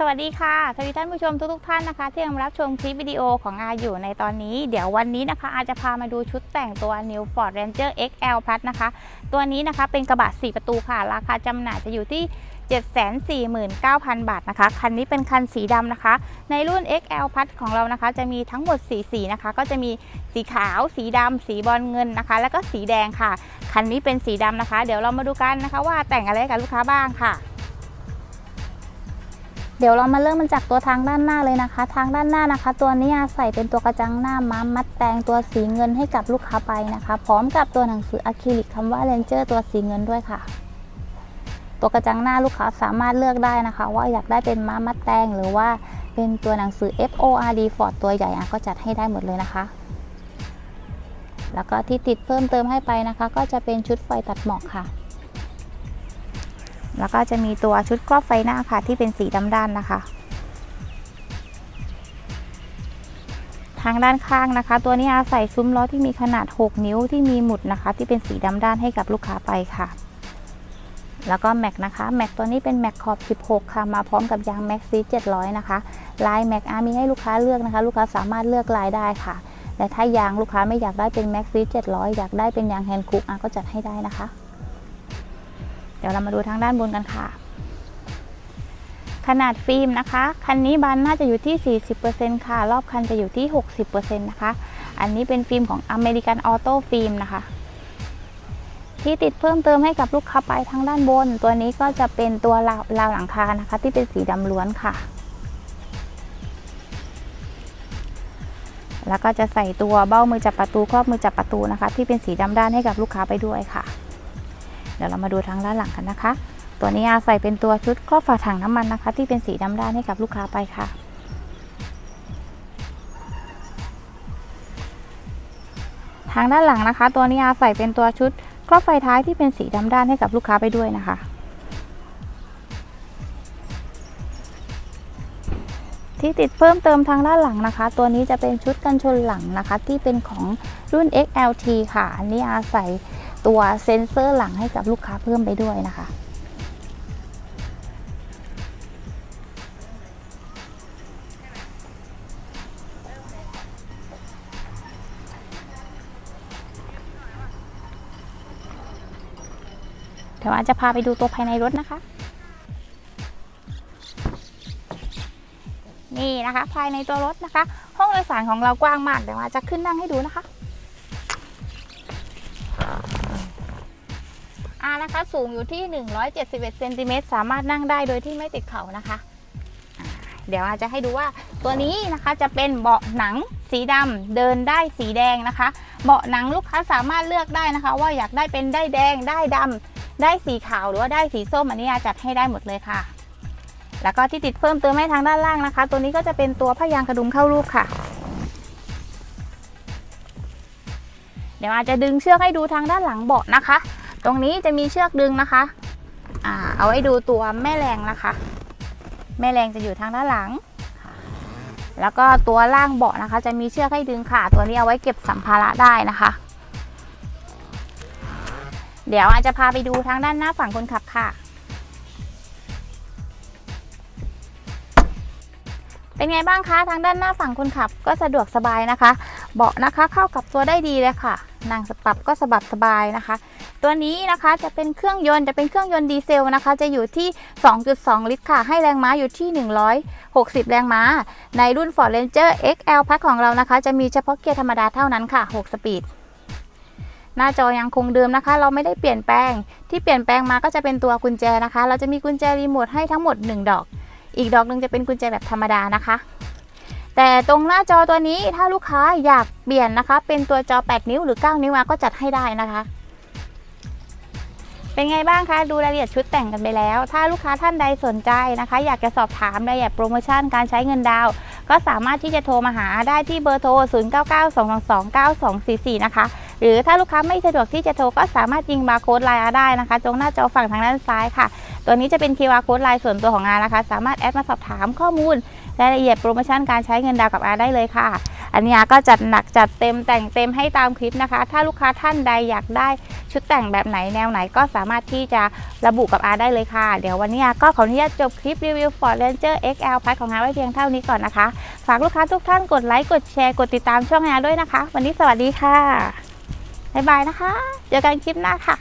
สวัสดีค่ะสวัสดีท่านผู้ชมทุกๆท่านนะคะ ที่กำลังรับชมคลิปวิดีโอของอาอยู่ในตอนนี้ เดี๋ยววันนี้นะคะ อาจะพามาดูชุดแต่งตัว New Ford Ranger XL Plus นะคะ ตัวนี้นะคะเป็นกระบะ 4 ประตูค่ะ ราคาจำหน่ายจะอยู่ที่749,000 บาทนะคะ คันนี้เป็นคันสีดำนะคะ ในรุ่น XL Plus ของเรานะคะ จะมีทั้งหมด4สีนะคะ ก็จะมีสีขาว สีดำ สีบอลเงินนะคะ แล้วก็สีแดงค่ะ คันนี้เป็นสีดำนะคะ เดี๋ยวเรามาดูกันนะคะ ว่าแต่งอะไรกับลูกค้าบ้างค่ะ เดี๋ยวเรามาเริ่มมันจากตัวทางด้านหน้าเลยนะคะ ทางด้านหน้านะคะ ตัวนี้อาใส่เป็นตัวกระจังหน้าม้ามัดแตงตัวสีเงินให้กับลูกค้าไปนะคะ พร้อมกับตัวหนังสืออะคริลิกคำว่า Ranger ตัวสีเงินด้วยค่ะ ตัวกระจังหน้าลูกค้าสามารถเลือกได้นะคะ ว่าอยากได้เป็นม้ามัดแตงหรือว่าเป็นตัวหนังสือ FORD Ford ตัวใหญ่ก็จัดให้ได้หมดเลยนะคะ แล้วก็ที่ติดเพิ่มเติมให้ไปนะคะ ก็จะเป็นชุดไฟตัดหมอกค่ะ แล้วก็จะมีตัวชุดครอบไฟหน้าค่ะที่เป็นสีดำด้านนะคะ ทางด้านข้างนะคะ ตัวนี้อาศัยซุ้มล้อที่มีขนาด 6 นิ้วที่มีหมุดนะคะ ที่เป็นสีดำด้านให้กับลูกค้าไปค่ะ แล้วก็แม็กนะคะแม็กตัวนี้เป็นแม็กขอบ 16 ค่ะ มาพร้อมกับยางแม็กซี700 นะคะลายแม็กอามีให้ลูกค้าเลือกนะคะ ลูกค้าสามารถเลือกลายได้ค่ะแต่ถ้ายางลูกค้าไม่อยากได้เป็นแม็กซี700 อยากได้เป็นยางแฮนด์คุกอาก็จัดให้ได้นะคะ ดี๋ยวเรามาดูทางด้านบนกันค่ะ ขนาดฟิล์มนะคะ คันนี้บานน่าจะอยู่ที่ 40%ค่ะ รอบคันจะอยู่ที่ 60%นะคะ อันนี้เป็นฟิล์มของอเมริกันออโต้ฟิล์มนะคะ ที่ติดเพิ่มเติมให้กับลูกค้าไปทางด้านบน ตัวนี้ก็จะเป็นตัวราวราวหลังคานะคะ ที่เป็นสีดำล้วนค่ะแล้วก็จะใส่ตัวเบ้ามือจับประตูครอบมือจับประตูนะคะ ที่เป็นสีดำด้านให้กับลูกค้าไปด้วยค่ะ เดี๋ยวเรามาดูทางด้านหลังกันนะคะ ตัวนี้อาใส่เป็นตัวชุดครอบฝาถังน้ำมันนะคะ ที่เป็นสีดำด้านให้กับลูกค้าไปค่ะทางด้านหลังนะคะ ตัวนี้อาใส่เป็นตัวชุดครอบไฟท้ายที่เป็นสีดำด้านให้กับลูกค้าไปด้วยนะคะ ที่ติดเพิ่มเติมทางด้านหลังนะคะ ตัวนี้จะเป็นชุดกันชนหลังนะคะ ที่เป็นของรุ่น XLT ค่ะอันนี้อาศัย ตัวเซ็นเซอร์หลังให้กับลูกค้าเพิ่มไปด้วยนะคะ เดี๋ยวอาจจะพาไปดูตัวภายในรถนะคะ นี่นะคะ ภายในตัวรถนะคะ ห้องโดยสารของเรากว้างมากเดี๋ยวอาจจะขึ้นนั่งให้ดูนะคะ นะคะ สูงอยู่ที่ 171เซนติเมตรสามารถนั่งได้โดยที่ไม่ติดเข่านะคะเดี๋ยวอาจจะให้ดูว่าตัวนี้นะคะจะเป็นเบาะหนังสีดำเดินได้สีแดงนะคะ เบาะหนังลูกค้าสามารถเลือกได้นะคะ ว่าอยากได้เป็นได้แดงได้ดำได้สีขาวหรือว่าได้สีส้มอันนี้อาจัดให้ได้หมดเลยค่ะ แล้วก็ที่ติดเพิ่มเติมให้ทางด้านล่างนะคะ ตัวนี้ก็จะเป็นตัวพยางกระดุมเข้ารูปค่ะ เดี๋ยวอาจจะดึงเชือกให้ดูทางด้านหลังเบาะนะคะ ตรงนี้จะมีเชือกดึงนะคะอ่าเอาไว้ดูตัวแม่แรงนะคะ แม่แรงจะอยู่ทางด้านหลัง แล้วก็ตัวล่างเบาะนะคะ จะมีเชือกให้ดึงค่ะ ตัวนี้เอาไว้เก็บสัมภาระได้นะคะ เดี๋ยวอาจจะพาไปดูทางด้านหน้าฝั่งคนขับค่ะ เป็นไงบ้างคะทางด้านหน้าฝั่งคนขับก็สะดวกสบายนะคะ เบาะนะคะเข้ากับตัวได้ดีเลยค่ะนั่งสปรับก็สบัดสบายนะคะ ตัวนี้นะคะจะเป็นเครื่องยนต์จะเป็นเครื่องยนต์ดีเซลนะคะ จะอยู่ที่ 2.2 ลิตรค่ะ ให้แรงม้าอยู่ที่ 160 แรงม้า ในรุ่น Ford Ranger XL พักของเรานะคะ จะมีเฉพาะเกียร์ธรรมดาเท่านั้นค่ะ 6 สปีด หน้าจอยังคงเดิมนะคะ เราไม่ได้เปลี่ยนแปลง ที่เปลี่ยนแปลงมาก็จะเป็นตัวกุญแจนะคะ เราจะมีกุญแจรีโมทให้ทั้งหมด 1 ดอก อีกดอกหนึ่งจะเป็นกุญแจแบบธรรมดานะคะ แต่ตรงหน้าจอตัวนี้ถ้าลูกค้าอยากเปลี่ยนนะคะ เป็นตัวจอ 8 นิ้วหรือ 9 นิ้วมาก็จัดให้ได้นะคะ เป็นไงบ้างคะดูรายละเอียดชุดแต่งกันไปแล้ว ถ้าลูกค้าท่านใดสนใจนะคะ อยากจะสอบถามรายละเอียดโปรโมชั่นการใช้เงินดาวก็สามารถที่จะโทรมาหาได้ที่เบอร์โทร 0992229244 นะคะ หรือถ้าลูกค้าไม่สะดวกที่จะโทรก็สามารถยิงบาร์โค้ดไลน์อาได้นะคะ ตรงหน้าจอฝั่งทางด้านซ้ายค่ะ ตัวนี้จะเป็น QR code ไลน์ส่วนตัวของอานนะคะ สามารถแอดมาสอบถามข้อมูล รายละเอียดโปรโมชั่นการใช้เงินดาวกับอาได้เลยค่ะ อันนี้อาก็จัดหนักจัดเต็มแต่งเต็มให้ตามคลิปนะคะ ถ้าลูกค้าท่านใดอยากได้ชุดแต่งแบบไหนแนวไหนก็สามารถที่จะระบุกับอาได้เลยค่ะ เดี๋ยววันนี้อาก็ขออนุญาตจบคลิปรีวิว Ford Ranger XL พัดของอาไว้เพียงเท่านี้ก่อนนะคะ ฝากลูกค้าทุกท่านกดไลค์กดแชร์กดติดตามช่องอาด้วยนะคะ วันนี้สวัสดีค่ะบ๊ายบายนะคะ เจอกันคลิปหน้าค่ะ